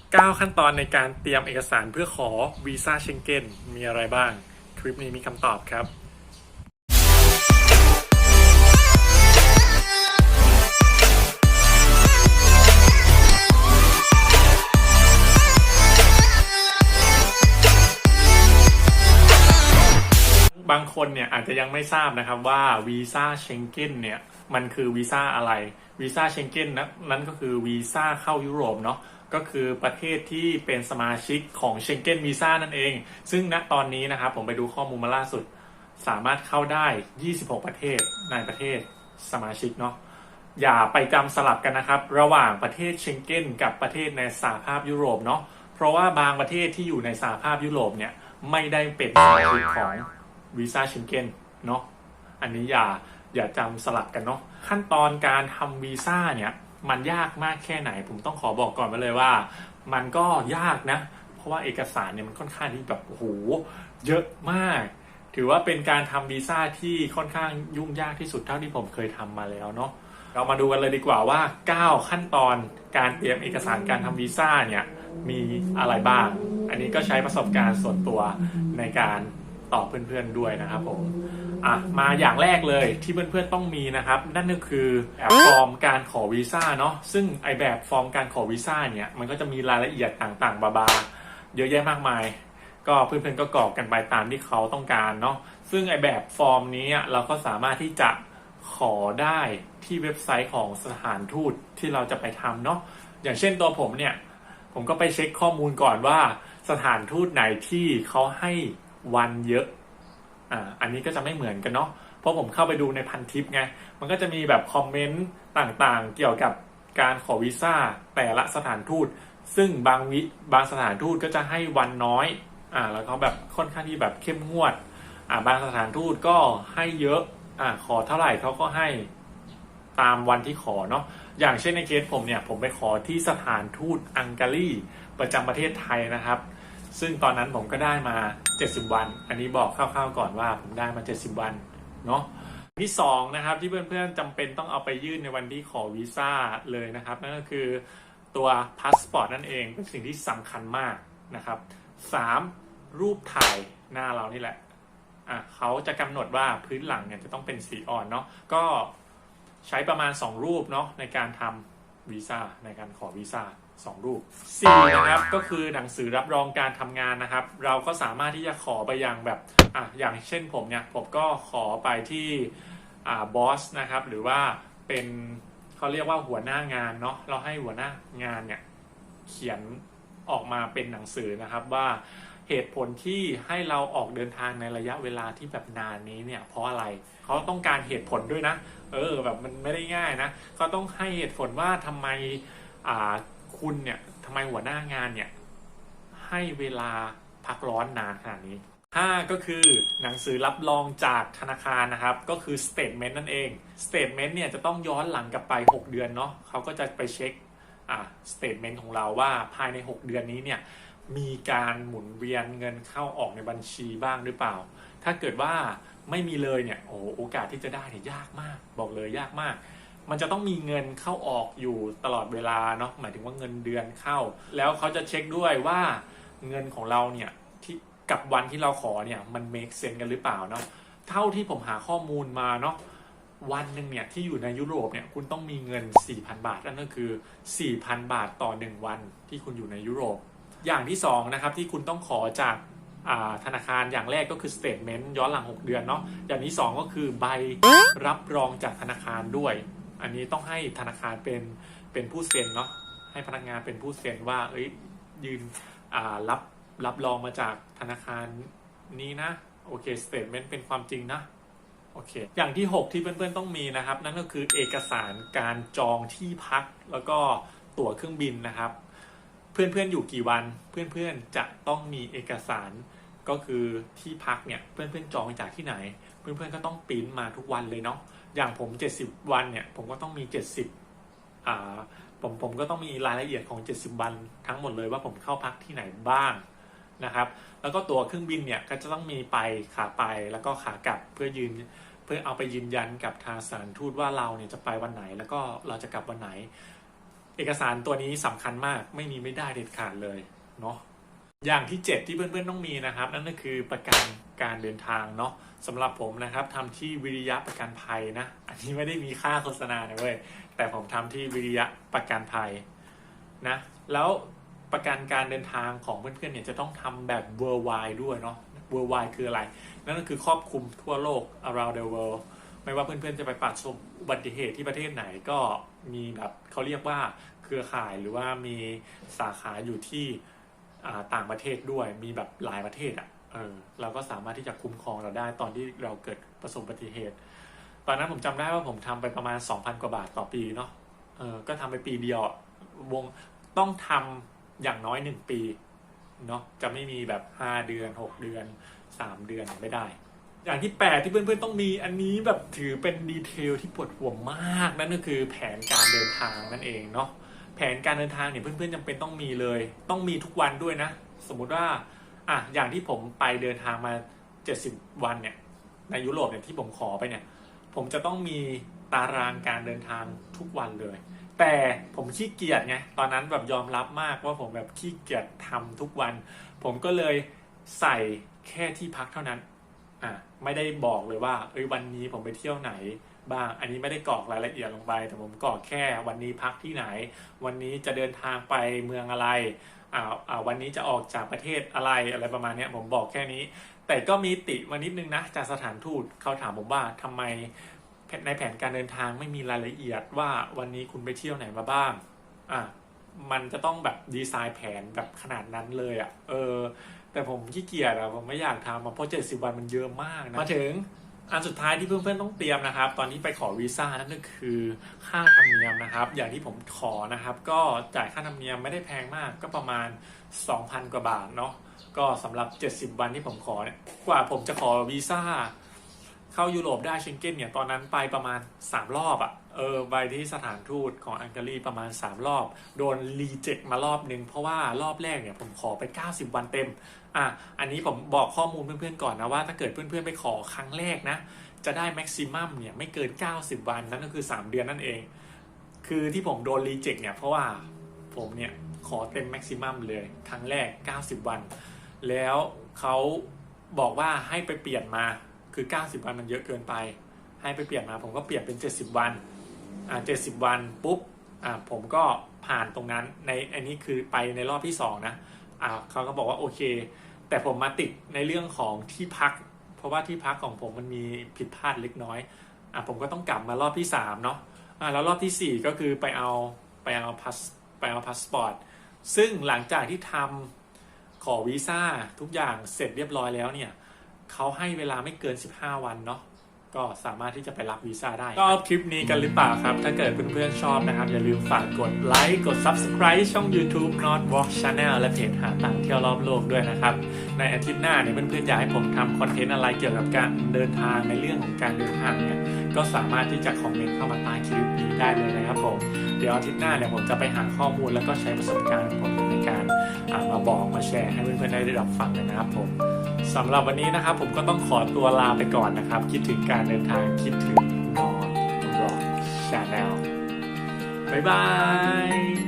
9 ขั้นตอนในการเตรียมเอกสารเพื่อขอวีซ่าเชงเก้นมีอะไรบ้าง คลิปนี้มีคำตอบครับ บางคนเนี่ยอาจจะยังไม่ทราบนะครับว่าวีซ่าเชงเก้นเนี่ยมันคือวีซ่าอะไรวีซ่าเชงเก้นนะนั่นก็คือวีซ่าเข้ายุโรปเนาะ ก็คือประเทศที่เป็นสมาชิกของเชงเก้นวีซ่านั่นเอง ซึ่งณตอนนี้นะครับผมไปดูข้อมูลมาล่าสุด สามารถเข้าได้ 26 ประเทศในประเทศสมาชิกเนาะอย่าไปจำสลับกันนะครับ ระหว่างประเทศเชงเก้นกับประเทศในสหภาพยุโรปเนาะเพราะว่าบางประเทศที่อยู่ในสหภาพยุโรปเนี่ยไม่ได้เป็นสมาชิกของวีซ่าเชงเก้นเนาะอันนี้อย่าอย่าจำสลับกันเนาะขั้นตอนการทำวีซ่าเนี่ย มันยากมากแค่ไหน ผมต้องขอบอกก่อนไปเลยว่า มันก็ยากนะ เพราะว่าเอกสารเนี่ยมันค่อนข้างที่แบบโอ้โหเยอะมาก ถือว่าเป็นการทำวีซ่าที่ค่อนข้างยุ่งยากที่สุดเท่าที่ผมเคยทำมาแล้วเนาะเรามาดูกันเลยดีกว่าว่า 9 ขั้นตอนการเตรียมเอกสารการทำวีซ่าเนี่ยมีอะไรบ้าง อันนี้ก็ใช้ประสบการณ์ส่วนตัวในการตอบเพื่อนๆด้วยนะครับผม อะมาอย่างแรกเลยที่เพื่อนๆต้องมีนะครับ นั่นก็คือแบบฟอร์มการขอวีซ่าเนาะซึ่งไอแบบฟอร์มการขอวีซ่าเนี่ยมันก็จะมีรายละเอียดต่างๆ บาบาๆเยอะแยะมากมาย ก็เพื่อนๆก็กรอกกันไปตามที่เขาต้องการเนาะซึ่งไอแบบฟอร์มนี้อะเราก็สามารถที่จะขอได้ที่เว็บไซต์ของสถานทูตที่เราจะไปทำเนาะอย่างเช่นตัวผมเนี่ย ผมก็ไปเช็คข้อมูลก่อนว่า สถานทูตไหนที่เขาให้วันเยอะ อ่าอันนี้ก็จะไม่เหมือนกันเนาะเพราะผมเข้าไปดูในพันทิปไงมันก็จะมีแบบคอมเมนต์ต่างๆ เกี่ยวกับการขอวีซ่าแต่ละสถานทูต ซึ่งบางวิบางสถานทูตก็จะให้วันน้อยอ่าแล้วเขาแบบค่อนข้างที่แบบเข้มงวดอ่าบางสถานทูตก็ให้เยอะอ่าขอเท่าไหร่เขาก็ให้ตามวันที่ขอเนาะอย่างเช่นในเคสผมเนี่ยผมไปขอที่สถานทูตอังการีประจำประเทศไทยนะครับ ซึ่งตอนนั้นผมก็ได้มา 70 วัน อันนี้บอกคร่าวๆก่อนว่าผมได้มา 70 วันเนาะที่2นะครับที่เพื่อนๆจำเป็นต้องเอาไปยื่นในวันที่ขอวีซ่าเลยนะครับ นั่นก็คือตัวพาสปอร์ตนั่นเองเป็นสิ่งที่สำคัญมากนะครับ 3. รูปถ่ายหน้าเรานี่แหละอะเขาจะกำหนดว่าพื้นหลังเนี่ยจะต้องเป็นสีอ่อนเนาะก็ใช้ประมาณ 2 รูปเนาะในการทำ วีซ่าในการขอวีซ่าสองรูป 4 นะครับ ก็คือหนังสือรับรองการทำงานนะครับ เราก็สามารถที่จะขอไปยังแบบอะอย่างเช่นผมเนี่ยผมก็ขอไปที่อ่าบอสนะครับหรือว่าเป็นเขาเรียกว่าหัวหน้างานเนาะเราให้หัวหน้างานเนี่ยเขียนออกมาเป็นหนังสือนะครับว่า เหตุผลที่ให้เราออกเดินทางในระยะเวลาที่แบบนานนี้เนี่ยเพราะอะไรเขาต้องการเหตุผลด้วยนะ เออแบบมันไม่ได้ง่ายนะเขาต้องให้เหตุผลว่าทำไมอ่าคุณเนี่ยทำไมหัวหน้างานเนี่ยให้เวลาพักร้อนนานขนาดนี้ 5 ก็คือหนังสือรับรองจากธนาคารนะครับ ก็คือ statement นั่นเอง statement เนี่ยจะต้องย้อนหลังกลับไป 6 เดือนเนาะเขาก็จะไปเช็คอ่า statement ของเราว่าภายใน 6 เดือนนี้เนี่ย มีการหมุนเวียนเงินเข้าออกในบัญชีบ้างหรือเปล่า ถ้าเกิดว่าไม่มีเลยเนี่ยโอ้โอกาสที่จะได้เนี่ยยากมาก บอกเลยยากมาก มันจะต้องมีเงินเข้าออกอยู่ตลอดเวลาเนาะหมายถึงว่าเงินเดือนเข้า แล้วเขาจะเช็คด้วยว่าเงินของเราเนี่ยที่กับวันที่เราขอเนี่ยมัน make sense กันหรือเปล่าเนาะเท่าที่ผมหาข้อมูลมาเนาะวันหนึ่งเนี่ยที่อยู่ในยุโรปเนี่ยคุณต้องมีเงิน 4,000 บาทนั่นก็คือ 4,000 บาทต่อ 1 วันที่คุณอยู่ในยุโรป อย่างที่2นะครับที่คุณต้องขอจากาธนาคารอย่างแรกก็คือ statement ย้อนหลัง 6 เดือนเนาะอย่างที่2ก็คือใบรับรองจากธนาคารด้วย อันนี้ต้องให้ธนาคารเป็นเป็นผู้เซ็นเนาะให้พนักงานเป็นผู้เซ็นว่า เอ้ยยืนรับรับรองมาจากธนาคารนี้นะโอเคสเตทเมนต์เป็นความจริงนะโอเค อย่างที่ 6 ที่เพื่อนๆต้องมีนะครับ นั่นก็คือเอกสารการจองที่พักแล้วก็ตั๋วเครื่องบินนะครับ เพื่อนๆอยู่กี่วันเพื่อนๆจะต้องมีเอกสารก็คือที่พักเนี่ยเพื่อนๆจองจากที่ไหน เพื่อนๆก็ต้องปริ้นมาทุกวันเลยเนาะอย่างผม 70 วันเนี่ยผมก็ต้องมี 70อ่าผมผมก็ต้องมีรายละเอียดของ 70 วันทั้งหมดเลยว่าผมเข้าพักที่ไหนบ้างนะครับ แล้วก็ตัวเครื่องบินเนี่ยก็จะต้องมีไปขาไปแล้วก็ขากลับเพื่อยืนเพื่อเอาไปยืนยันกับทางสานทูตว่าเราเนี่ยจะไปวันไหนแล้วก็เราจะกลับวันไหน เอกสารตัวนี้สำคัญมากไม่มีไม่ได้เด็ดขาดเลยเนาะอย่างที่ 7 ที่เพื่อนๆต้องมีนะครับ นั่นก็คือประกันการเดินทางเนาะสำหรับผมนะครับทำที่วิริยะประกันภัยนะ อันนี้ไม่ได้มีค่าโฆษณานะเว้ยแต่ผมทำที่วิริยะประกันภัยนะแล้วประกันการเดินทางของเพื่อนๆเนี่ยจะต้องทำแบบ worldwide ด้วยเนาะ worldwide คืออะไร นั่นก็คือครอบคลุมทั่วโลก around the world ไม่ว่าเพื่อนๆจะไปประสบอุบัติเหตุที่ประเทศไหนก็ มีแบบเขาเรียกว่าเครือข่ายหรือว่ามีสาขาอยู่ที่ต่างประเทศด้วย มีแบบหลายประเทศอะเออเราก็สามารถที่จะคุ้มครองเราได้ตอนที่เราเกิดประสบอุบัติเหตุ ตอนนั้นผมจำได้ว่าผมทำไปประมาณ 2,000 กว่าบาทต่อปีเนาะเออก็ทำไปปีเดียววงต้องทำอย่างน้อย 1 ปีเนาะจะไม่มีแบบ 5 เดือน 6 เดือน 3 เดือนไม่ได้ อย่างที่8ที่เพื่อนๆต้องมีอันนี้แบบถือเป็นดีเทลที่ปวดหัวมากนั่นก็คือแผนการเดินทางนั่นเองเนาะแผนการเดินทางเนี่ยเพื่อนๆจำเป็นต้องมีเลย ต้องมีทุกวันด้วยนะ สมมุติว่าอะอย่างที่ผมไปเดินทางมา70วันเนี่ยในยุโรปเนี่ยที่ผมขอไปเนี่ยผมจะต้องมีตารางการเดินทางทุกวันเลย แต่ผมขี้เกียจไงตอนนั้นแบบยอมรับมากว่าผมแบบขี้เกียจทำทุกวัน ผมก็เลยใส่แค่ที่พักเท่านั้น อะไม่ได้บอกเลยว่าเอ้ยวันนี้ผมไปเที่ยวไหนบ้างอันนี้ไม่ได้กรอกรายละเอียดลงไป แต่ผมกรอกแค่วันนี้พักที่ไหน วันนี้จะเดินทางไปเมืองอะไรอ่าอ่าวันนี้จะออกจากประเทศอะไรอะไรประมาณนี้ผมบอกแค่นี้ แต่ก็มีติมานิดนึงนะจากสถานทูตเขาถามผมว่าทำไมในแผนการเดินทางไม่มีรายละเอียดว่าวันนี้คุณไปเที่ยวไหนมาบ้างอะมันจะต้องแบบดีไซน์แผนแบบขนาดนั้นเลยอะ่ะเออ แต่ผมขี้เกียจอะผมไม่อยากทำอะเพราะเจ็ดสิบวันมันเยอะมากนะมาถึงอันสุดท้ายที่เพื่อนๆต้องเตรียมนะครับ ตอนที่ไปขอวีซ่านั่นก็คือค่าธรรมเนียมนะครับ อย่างที่ผมขอนะครับ ก็จ่ายค่าธรรมเนียมไม่ได้แพงมากก็ประมาณ 2,000 กว่าบาทเนาะก็สำหรับ 70 วันที่ผมขอเนี่ยกว่าผมจะขอวีซ่าเข้ายุโรปได้เชงเก้นเนี่ยตอนนั้นไปประมาณ 3 รอบอะ่ะ เออไปที่สถานทูตของอังการีประมาณ 3 รอบ โดนรีเจ็คมารอบนึง เพราะว่ารอบแรกเนี่ยผมขอไป 90 วันเต็ม อะ อันนี้ผมบอกข้อมูลเพื่อนๆก่อนนะว่า ถ้าเกิดเพื่อนๆไปขอครั้งแรกนะ จะได้แม็กซิมัมเนี่ยไม่เกิน 90 วันนั่นก็คือ 3 เดือนนั่นเอง คือที่ผมโดนรีเจ็คเนี่ยเพราะว่าผมเนี่ยขอเต็มแม็กซิมัมเลยครั้งแรก 90 วัน แล้วเขาบอกว่าให้ไปเปลี่ยนมาคือ 90 วันมันเยอะเกินไป ให้ไปเปลี่ยนมาผมก็เปลี่ยนเป็น 70 วัน อ่า70วันปุ๊บอ่าผมก็ผ่านตรงนั้นในอันนี้คือไปในรอบที่2นะอ่าเขาก็บอกว่าโอเค แต่ผมมาติดในเรื่องของที่พัก เพราะว่าที่พักของผมมันมีผิดพลาดเล็กน้อยอ่าผมก็ต้องกลับมารอบที่3เนาะอ่าแล้วรอบที่สี่ก็คือไปเอาไปเอาพาสไปเอาพาสปอร์ตซึ่งหลังจากที่ทำขอวีซ่าทุกอย่างเสร็จเรียบร้อยแล้วเนี่ยเขาให้เวลาไม่เกิน 15 วันเนาะ ก็สามารถที่จะไปรับวีซ่าได้ก็คลิปนี้กันหรือเปล่าครับ ถ้าเกิดเพื่อนๆชอบนะครับ อย่าลืมฝากกดไลค์กด Subscribe ช่อง YouTube Not Walk Channel และเพจหาตังเที่ยวรอบโลกด้วยนะครับ ในอาทิตย์หน้าเนี่ยเพื่อนๆอยากให้ผมทำคอนเทนต์อะไรเกี่ยวกับการเดินทางในเรื่องของการเดินทางเนี่ยก็สามารถที่จะคอมเมนต์เข้ามาใต้คลิปนี้ได้เลยนะครับผมเดี๋ยวอาทิตย์หน้าเนี่ยผมจะไปหาข้อมูลแล้วก็ใช้ประสบการณ์ของผมในการมาบอกมาแชร์ให้เพื่อนๆได้รับฟังนะครับผม สำหรับวันนี้นะครับ ผมก็ต้องขอตัวลาไปก่อนนะครับ คิดถึงการเดินทางคิดถึงนอนรอชาแนลบ๊ายบาย